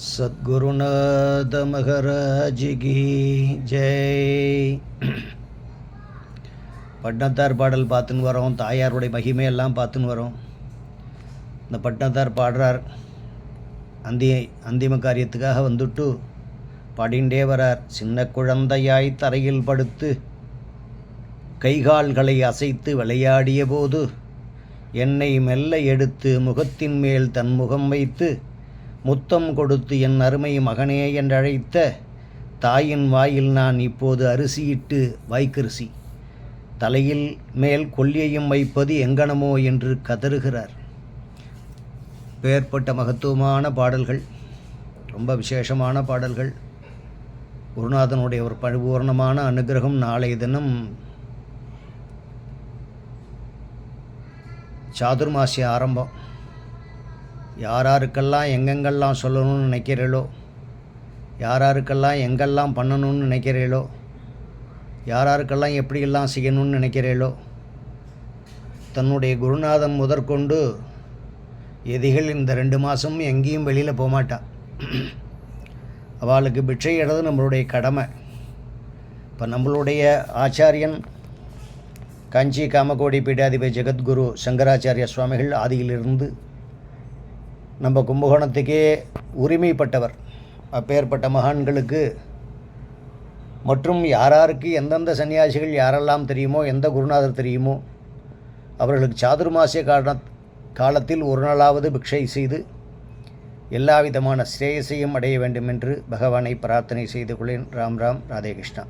சத்குருநாத மகராஜிகி ஜெய். பட்னத்தார் பாடல் பார்த்துன்னு வரோம். தாயாருடைய மகிமையெல்லாம் பார்த்துன்னு வரோம். இந்த பட்னத்தார் பாடுறார். அந்தி அந்திம காரியத்துக்காக வந்துட்டு பாடிண்டே வரார். சின்ன குழந்தையாய் தரையில் படுத்து கைகால்களை அசைத்து விளையாடிய போது என்னை மெல்ல எடுத்து முகத்தின் மேல் தன் முகம் வைத்து முத்தம் கொடுத்து என் அருமை மகனே என்றழைத்த தாயின் வாயில் நான் இப்போது அரிசியிட்டு வாய்க்கரிசி. தலையில் மேல் கொல்லியையும் வைப்பது எங்கனமோ என்று கதறுகிறார். பேர்பட்ட மகத்துவமான பாடல்கள் ரொம்ப விசேஷமான பாடல்கள். குருநாதனுடைய ஒரு பரிபூர்ணமான அனுகிரகம் நாளைய தினம் சாதுர்மாசிய ஆரம்பம். யாராருக்கெல்லாம் எங்கெங்கெல்லாம் சொல்லணும்னு நினைக்கிறீளோ யாராருக்கெல்லாம் எங்கெல்லாம் பண்ணணும்னு நினைக்கிறீளோ யாராருக்கெல்லாம் எப்படியெல்லாம் செய்யணும்னு நினைக்கிறீளோ தன்னுடைய குருநாதன் முதற்கொண்டு எதிகள் இந்த ரெண்டு மாதமும் எங்கேயும் வெளியில் போகமாட்டான் அவளுக்கு பிட்சை இடது நம்மளுடைய கடமை. இப்போ நம்மளுடைய ஆச்சாரியன் காஞ்சி காமகோடி பீடாதிபதி ஜெகத்குரு சங்கராச்சாரிய சுவாமிகள் ஆதியிலிருந்து நம்ம கும்பகோணத்துக்கே உரிமைப்பட்டவர். அப்பேற்பட்ட மகான்களுக்கு மற்றும் யாராருக்கு எந்தெந்த சன்னியாசிகள் யாரெல்லாம் தெரியுமோ எந்த குருநாதர் தெரியுமோ அவர்களுக்கு சாதுர்மாசிய கால காலத்தில் ஒரு நாளாவது பிக்ஷை செய்து எல்லா விதமான ஸ்ரேயசையும் அடைய வேண்டும் என்று பகவானை பிரார்த்தனை செய்து கொள்ளேன் ராம் ராம் ராதே கிருஷ்ணா.